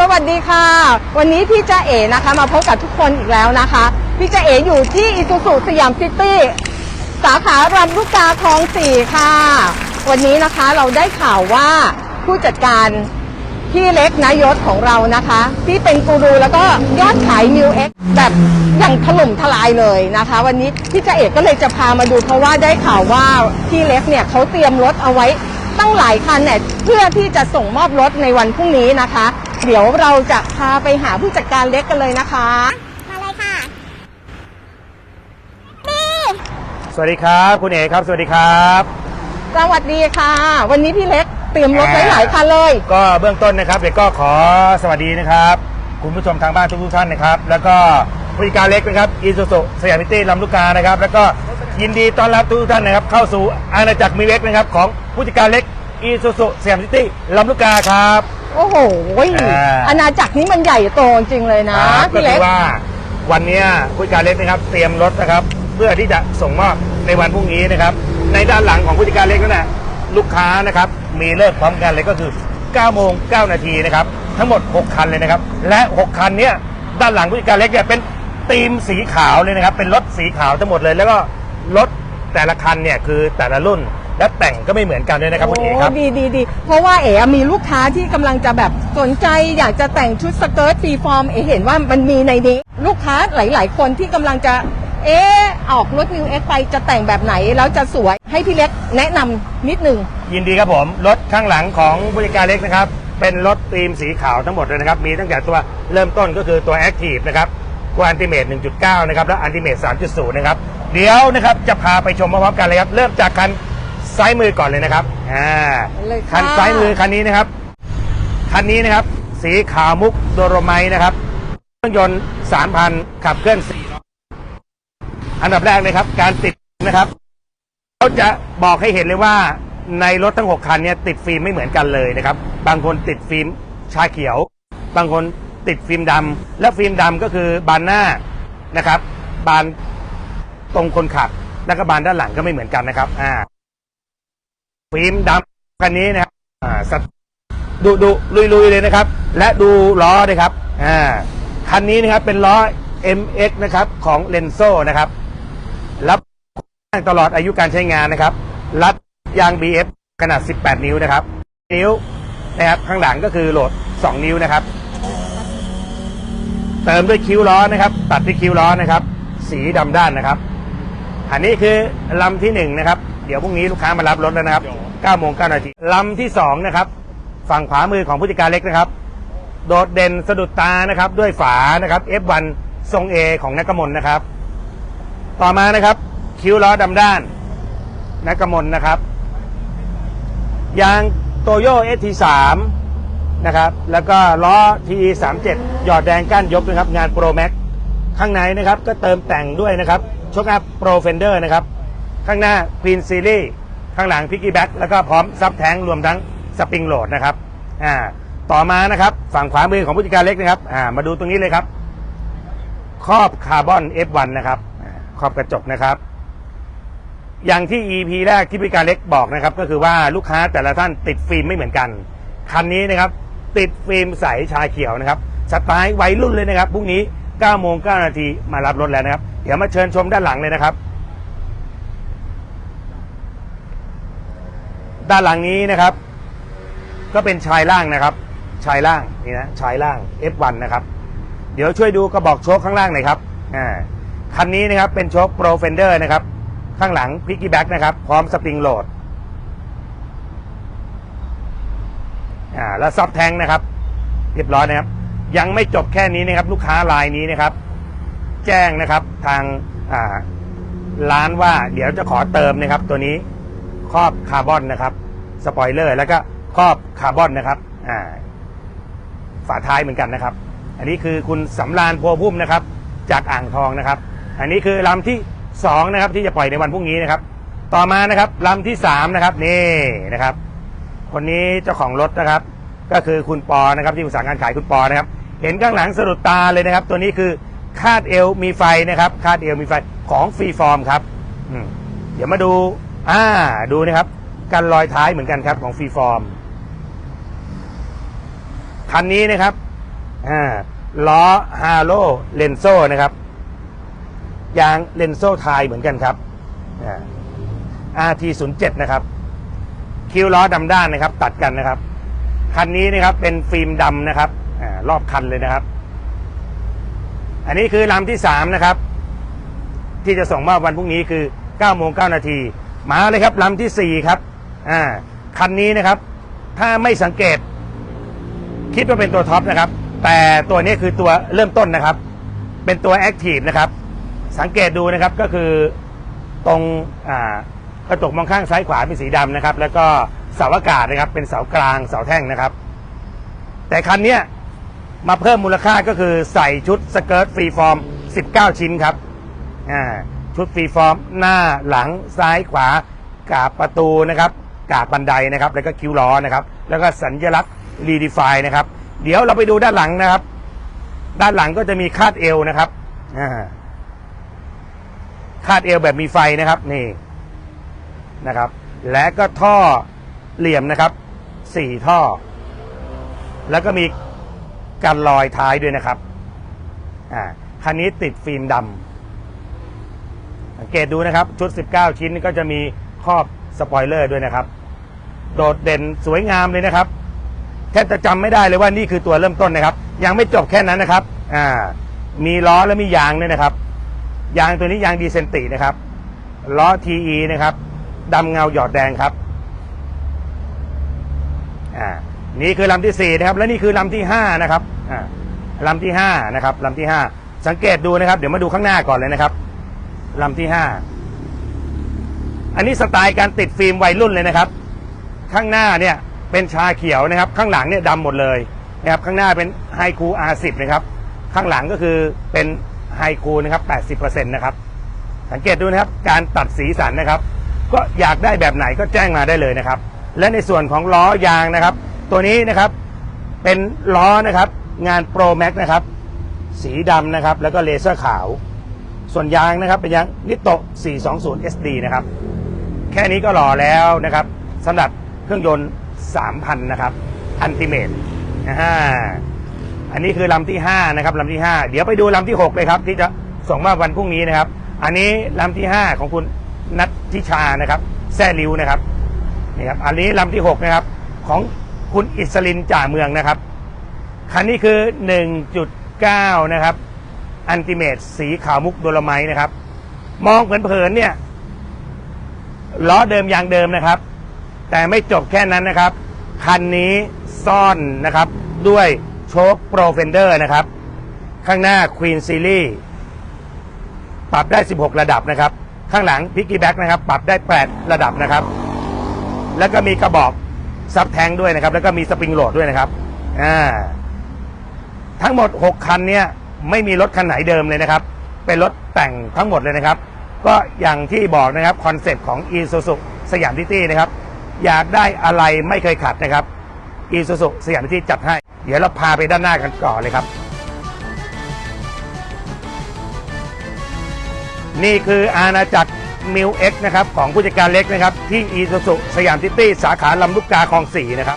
สวัสดีค่ะ วันนี้พี่จ้าเอ๋นะคะ มาพบกับทุกคนอีกแล้วนะคะ พี่จ้าเอ๋อยู่ที่อิซูซุสยามซิตี้สาขารำลูกกาคลองสี่ค่ะ วันนี้นะคะเราได้ข่าวว่าผู้จัดการพี่เล็กนายศของเรานะคะ ที่เป็นกูรูแล้วก็ยอดขายมิวเอ็กแบบอย่างถล่มทลายเลยนะคะ วันนี้พี่จ้าเอกก็เลยจะพามาดูเพราะว่าได้ข่าวว่าพี่เล็กเนี่ยเขาเตรียมรถเอาไว้ตั้งหลายคันเนี่ยเพื่อที่จะส่งมอบรถในวันพรุ่งนี้นะคะ เดี๋ยวเราจะพาไปหาผู้จัดการเล็กกันเลยนะคะ มาเลยค่ะนี่สวัสดีครับ คุณเอกครับ สวัสดีครับ สวัสดีค่ะ วันนี้พี่เล็กเตรียมรถไว้หลายคันเลย ก็เบื้องต้นนะครับเด็กก็ขอสวัสดีนะครับ คุณผู้ชมทางบ้านทุกๆท่านนะครับ แล้วก็ผู้จัดการเล็กนะครับอีซูซุสยามพิตี้ลำลูกกานะครับ แล้วก็ยินดีต้อนรับทุกๆท่านนะครับ เข้าสู่อาณาจักรมีเล็กนะครับ ของผู้จัดการเล็กอีซูซุสยามพิตี้ลำลูกกาครับ โอ้โหอ่า อาณาจักรนี้มันใหญ่โตจริงเลยนะครับก็พี่คืเล็อกว่าวันเนี้ยผู้จัดการเล็กนะครับ เตรียมรถนะครับ เพื่อที่จะส่งมอบในวันพรุ่งนี้นะครับ ในด้านหลังของผู้จัดการเล็กนั่นแหละลูกค้านะครับมีเลิกพร้อมกันเลยก็คือ9โมง9นาทีนะครับ ทั้งหมด 6 คันเลยนะครับ และ 6 คันเนี้ยด้านหลังผู้จัดการเล็กเนี่ยเป็นธีมสีขาวเลยนะครับ เป็นรถสีขาวทั้งหมดเลย แล้วก็รถแต่ละคันเนี่ยคือแต่ละรุ่น และแต่งก็ไม่เหมือนกันด้วยนะครับคุณเอกครับโอ้ดีดีดีเพราะว่าเอ๋มีลูกค้าที่กำลังจะแบบสนใจอยากจะแต่งชุดสเกิร์ตฟรีฟอร์มเอ๋เห็นว่ามันมีในนี้ ลูกค้าหลาย ๆ คนที่กำลังจะ เอ๊ะออกรถนิวเอ็กไปจะแต่งแบบไหนแล้วจะสวยให้พี่เล็กแนะนำนิดนึง ยินดีครับผม รถข้างหลังของบริการเล็กนะครับ เป็นรถธีมสีขาวทั้งหมดเลยนะครับ มีตั้งแต่ตัวเริ่มต้นก็คือตัว Active นะครับตัวอันติเมต1.9 นะครับ และอันติเมต3.0 นะครับ เดี๋ยวนะครับ จะพาไปชมพร้อมๆกันเลยครับ เริ่มจากคัน ซ้ายมือก่อนเลยนะครับอ่าเลยค่ะ คันซ้ายมือคันนี้นะครับคันนี้นะครับ สีขาวมุกโดโรไมต์นะครับเครื่องยนต์3,000ขับเคลื่อน4ล้ออันดับแรกเลยครับ การติดนะครับเขาจะบอกให้เห็นเลยว่าในรถทั้ง 6 คันเนี่ยติดฟิล์มไม่เหมือนกันเลยนะครับ บางคนติดฟิล์มชาเขียว บางคนติดฟิล์มดำและฟิล์มดำก็คือบานหน้านะครับ บานตรงคนขับ แล้วก็บานด้านหลังก็ไม่เหมือนกันนะครับอ่า ฟิล์มดำคันนี้นะครับอ่าสัตดูดูลุยลุยๆเลยนะครับ และดูล้อด้วยครับอ่าคันนี้นะครับเป็นล้อ MX นะครับของเลนโซนะครับรับตลอดอายุการใช้งานนะครับ รัดยาง BF ขนาด 18 นิ้วนะครับ นิ้วนะครับข้างหลังก็คือโหลด 2 นิ้วนะครับ เติมด้วยคิ้วล้อนะครับ ตัดที่คิ้วล้อนะครับ สีดำด้านนะครับ อันนี้คือลำที่หนึ่งนะครับ เดี๋ยวพรุ่งนี้ลูกค้ามารับรถแล้วนะครับ 9โมง9นาทีลำที่สองนะครับ ฝั่งขวามือของผู้จัดการเล็กนะครับ โดดเด่นสะดุดตานะครับ ด้วยฝานะครับ F1 ทรง A ของนักกมลนะครับ ต่อมานะครับ คิ้วล้อดำด้านนักกมลนะครับยางโตโย ST3 นะครับ แล้วก็ล้อ TE37 หยอดแดงก้านยกนะครับ งานโปรแม็กข้างในนะครับก็เติมแต่งด้วยนะครับชกอัพโปรเฟนเดอร์นะครับ ข้างหน้า Queen Series ข้างหลัง Piggy Back แล้วก็พร้อมซับแท้งรวมทั้งสปริงโหลดนะครับอ่าต่อมานะครับฝั่งขวามือของผู้จัดการเล็กนะครับอ่ามาดูตรงนี้เลยครับ ครอบคาร์บอน F1 นะครับครอบกระจกนะครับ อย่างที่ EP แรกที่ผู้จัดการเล็กบอกนะครับ ก็คือว่าลูกค้าแต่ละท่านติดฟิล์มไม่เหมือนกันคันนี้นะครับ ติดฟิล์มใสชาเขียวนะครับสไตล์วัยรุ่นเลยนะครับพรุ่งนี้9โมง9นาทีมารับรถแล้วนะครับ เดี๋ยวมาเชิญชมด้านหลังเลยนะครับ ด้านหลังนี้นะครับ ก็เป็นชายล่างนะครับ ชายล่างนี่นะชายล่าง F1 นะครับ เดี๋ยวช่วยดูกระบอกโชคข้างล่างหน่อยครับอ่าคันนี้นะครับเป็นโชคโปรเฟนเดอร์นะครับ ข้างหลังพิกกี้แบ็กนะครับ พร้อมสปริงโหลดอ่าแล้วซับแทงนะครับ เรียบร้อยนะครับ ยังไม่จบแค่นี้นะครับ ลูกค้ารายนี้นะครับ แจ้งนะครับทางอ่าร้านว่าเดี๋ยวจะขอเติมนะครับตัวนี้ ครอบคาร์บอนนะครับ สปอยเลอร์ แล้วก็ครอบคาร์บอนนะครับอ่าฝาท้ายเหมือนกันนะครับ อันนี้คือคุณสำรานโพพุ่มนะครับ จากอ่างทองนะครับ อันนี้คือลำที่สองนะครับที่จะปล่อยในวันพรุ่งนี้นะครับ ต่อมานะครับลำที่สามนะครับนี่นะครับ คนนี้เจ้าของรถนะครับ ก็คือคุณปอนะครับที่ปรึกษาการขายคุณปอนะครับ เห็นข้างหลังสะดุดตาเลยนะครับ ตัวนี้คือคาดเอวมีไฟนะครับ คาดเอวมีไฟของฟรีฟอร์มครับอืมเดี๋ยวมาดู อ่าดูนะครับกันรอยท้ายเหมือนกันครับของฟรีฟอร์มคันนี้นะครับอ่าล้อฮาโลเลนโซนะครับยางเลนโซไทยเหมือนกันครับอ่า RT07 นะครับ คิ้วล้อดำด้านนะครับ ตัดกันนะครับ คันนี้นะครับเป็นฟิล์มดำนะครับอารอบคันเลยนะครับ อันนี้คือลำที่สามนะครับ ที่จะส่งมอบวันพรุ่งนี้คือ9โมง9นาที มาเลยครับลำที่สี่ครับอ่าคันนี้นะครับ ถ้าไม่สังเกต คิดว่าเป็นตัวท็อปนะครับ แต่ตัวนี้คือตัวเริ่มต้นนะครับ เป็นตัวแอคทีฟนะครับ สังเกตดูนะครับก็คือตรงอ่ากระจกมองข้างซ้ายขวาเป็นสีดำนะครับ แล้วก็เสาอากาศนะครับ เป็นเสากลางเสาแท่งนะครับ แต่คันเนี้ยมาเพิ่มมูลค่าก็คือใส่ชุดสเกิร์ตฟรีฟอร์ม 19 ชิ้นครับอ่า ชุดฟรีฟอร์มหน้าหลังซ้ายขวากาบประตูนะครับกาบบันไดนะครับ แล้วก็คิ้วล้อนะครับ แล้วก็สัญลักษณ์รีดิฟายนะครับ เดี๋ยวเราไปดูด้านหลังนะครับ ด้านหลังก็จะมีคาดเอวนะครับคาดเอวแบบมีไฟนะครับนี่นะครับ และก็ท่อเหลี่ยมนะครับสี่ท่อ แล้วก็มีกันลอยท้ายด้วยนะครับอ่าคันนี้ติดฟิล์มดำ สังเกตดูนะครับชุด 19 ชิ้นก็จะมีครอบสปอยเลอร์ด้วยนะครับ โดดเด่นสวยงามเลยนะครับแทบจะจำไม่ได้เลยว่านี่คือตัวเริ่มต้นนะครับ ยังไม่จบแค่นั้นนะครับอ่ามีล้อและมียางด้วยนะครับ ยางตัวนี้ยางดีเซนตินะครับล้อ TE นะครับดำเงาหยอดแดงครับอ่านี่คือลำที่สี่นะครับ และนี่คือลำที่ห้านะครับอ่าลำที่ห้านะครับลำที่ห้าสังเกตดูนะครับ เดี๋ยวมาดูข้างหน้าก่อนเลยนะครับ ลำที่ห้าอันนี้สไตล์การติดฟิล์มวัยรุ่นเลยนะครับ ข้างหน้าเนี่ยเป็นชาเขียวนะครับ ข้างหลังเนี่ยดำหมดเลยนะครับข้างหน้าเป็นไฮคู R10 นะครับ ข้างหลังก็คือเป็นไฮคูนะครับ80%นตนะครับ สังเกตดูนะครับการตัดสีสันนะครับ ก็อยากได้แบบไหนก็แจ้งมาได้เลยนะครับ และในส่วนของล้อยางนะครับ ตัวนี้นะครับเป็นล้อนะครับ งาน Pro Max นะครับ สีดำนะครับ แล้วก็เลเซอร์ขาว ส่วนยางนะครับเป็นยางนิโต 420 SD นะครับ แค่นี้ก็หล่อแล้วนะครับสำหรับเครื่องยนต์ 3,000 นะครับ อันติเมตอ่าอันนี้คือลำที่ 5 นะครับลำที่ 5 เดี๋ยวไปดูลำที่ 6 เลยครับ ที่จะส่งมาวันพรุ่งนี้นะครับ อันนี้ลำที่ 5 ของคุณนัททิชานะครับแซ่ริ้วนะครับนี่ครับ อันนี้ลำที่ 6 นะครับ ของคุณอิสรินจ่าเมืองนะครับ คันนี้คือ 1.9 นะครับ อันติเมตสีขาวมุกโดลไมนะครับ มองเผินๆเนี่ยล้อเดิมยางเดิมนะครับ แต่ไม่จบแค่นั้นนะครับ คันนี้ซ่อนนะครับ ด้วยโชคโปรเฟนเดอร์นะครับ ข้างหน้า Queen Series ปรับได้ 16 ระดับนะครับ ข้างหลัง Piggy Back นะครับ ปรับได้ 8 ระดับนะครับ แล้วก็มีกระบอกซับแทงด้วยนะครับ แล้วก็มีสปริงโหลดด้วยนะครับอ่าทั้งหมด 6 คันเนี่ย ไม่มีรถคันไหนเดิมเลยนะครับ เป็นรถแต่งทั้งหมดเลยนะครับ ก็อย่างที่บอกนะครับคอนเซปต์ของ e s u s u สยามทิตี้นะครับ อยากได้อะไรไม่เคยขัดนะครับ e s u s u สยามทิตี้จัดให้ เดี๋ยวเราพาไปด้านหน้ากันก่อนเลยครับ นี่คืออาณาจักรมิวเอ็กนะครับของผู้จัดการเล็กนะครับที่ e s u s u สยามทิตี้สาขาลำลูกกาคลองสี่นะครับ